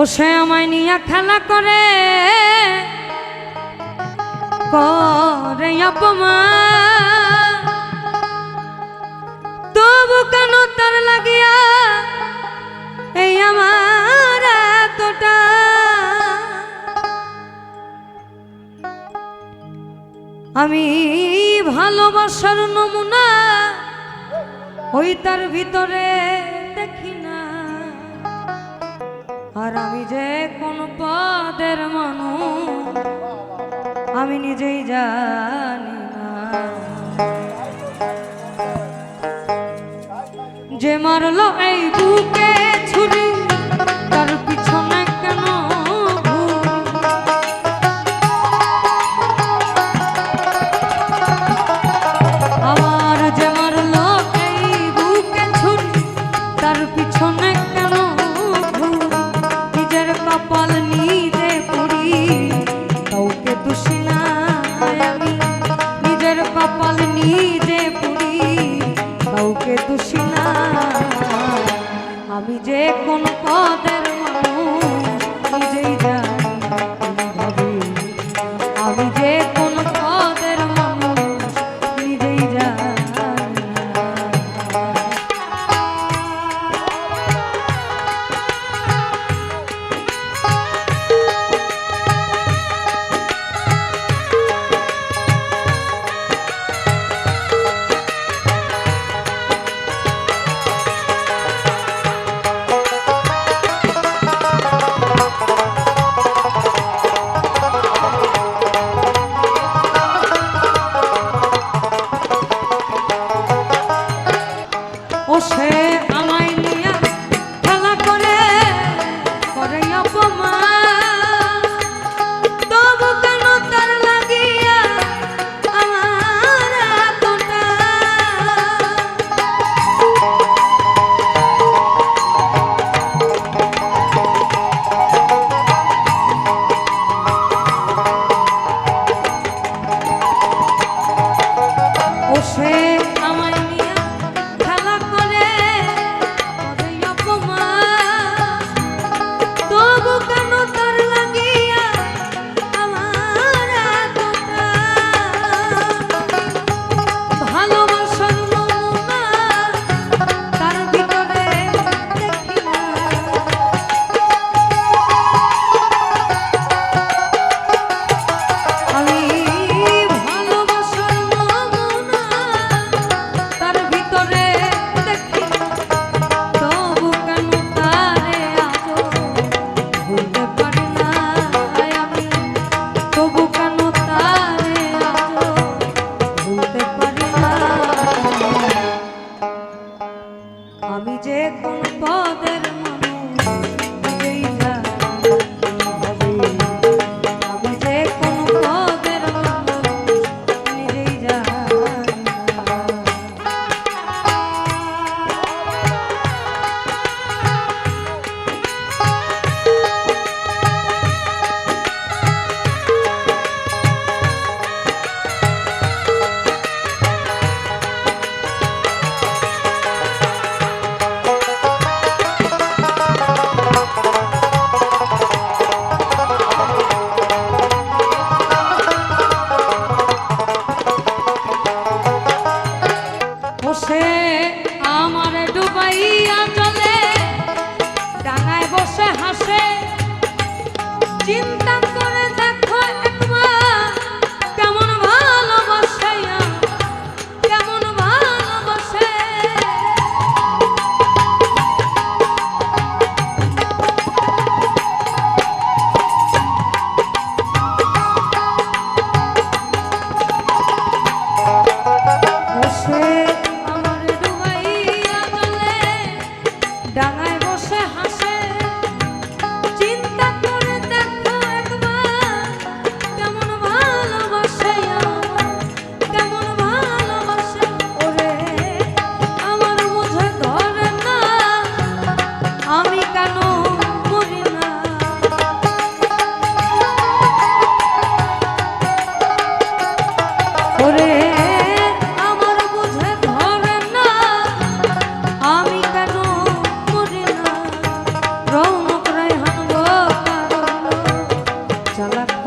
ও সে আমায় নিয়ে খেলা করে করে তবু কেন তার লাগিয়া এই আমার এতটা? আমি ভালোবাসার নমুনা ওই তার ভিতরে। আর আমি যে কোন পদের মানুষ, আমি নিজেই জানি না। যে মারলো এই বুকে ছুরি আমি যে কোন পদের মানুষ নিজেই জানি। বসে সালাদ